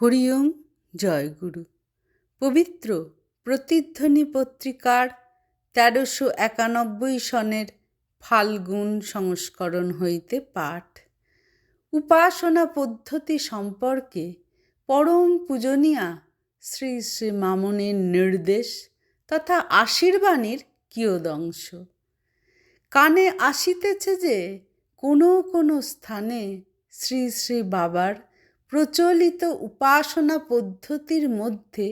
হরিওম জয়গুরু। পবিত্র প্রতিধ্বনি পত্রিকার তেরোশো একানব্বই সনের ফাল্গুন সংস্করণ হইতে পাঠ। উপাসনা পদ্ধতি সম্পর্কে পরম পূজনীয়া শ্রী শ্রী মামনের নির্দেশ তথা আশীর্বাণীর কিয়দংশ। কানে আসিতেছে যে কোনো কোনো স্থানে শ্রী শ্রী বাবার প্রচলিত উপাসনা পদ্ধতির মধ্যে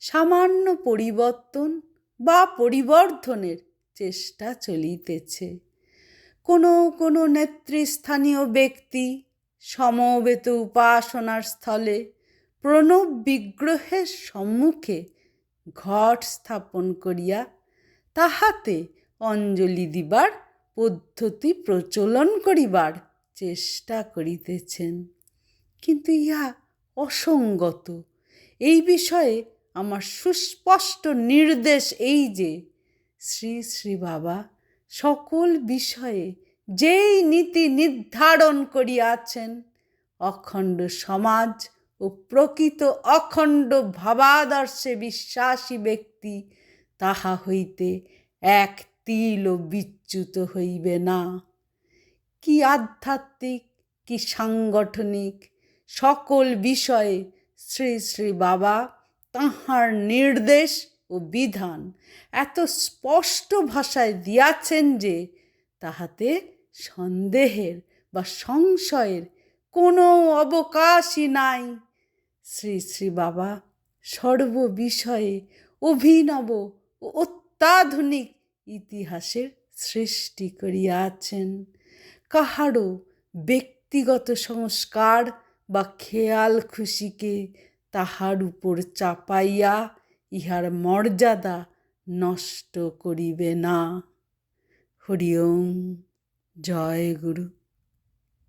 সামান্য পরিবর্তন বা পরিবর্ধনের চেষ্টা চলিতেছে। কোনো কোনো নেতৃস্থানীয় ব্যক্তি সমবেত উপাসনার স্থলে প্রণব বিগ্রহের সম্মুখে ঘট স্থাপন করিয়া তাহাতে অঞ্জলি দিবার পদ্ধতি প্রচলন করিবার চেষ্টা করিতেছেন। কিন্তু ইহা অসঙ্গত। এই বিষয়ে আমার সুস্পষ্ট নির্দেশ এই যে, শ্রী শ্রী বাবা, সকল বিষয়ে যেই নীতি নির্ধারণ করিয়াছেন, অখণ্ড সমাজ ও প্রকৃত অখণ্ড ভাবাদর্শে বিশ্বাসী ব্যক্তি, তাহা হইতে এক তিলও বিচ্যুত হইবে না। কি আধ্যাত্মিক, কি সাংগঠনিক সকল বিষয়ে শ্রী শ্রী বাবা তাঁহার নির্দেশ ও বিধান এত স্পষ্ট ভাষায় দিয়াছেন যে তাহাতে সন্দেহের বা সংশয়ের কোনো অবকাশই নাই। শ্রী শ্রী বাবা সর্ববিষয়ে অভিনব ও অত্যাধুনিক ইতিহাসের সৃষ্টি করিয়াছেন। কাহারও ব্যক্তিগত সংস্কার বা খেয়াল খুশিকে তাহার উপর চাপাইয়া ইহার মর্যাদা নষ্ট করিবে না। হরিওম জয় গুরু।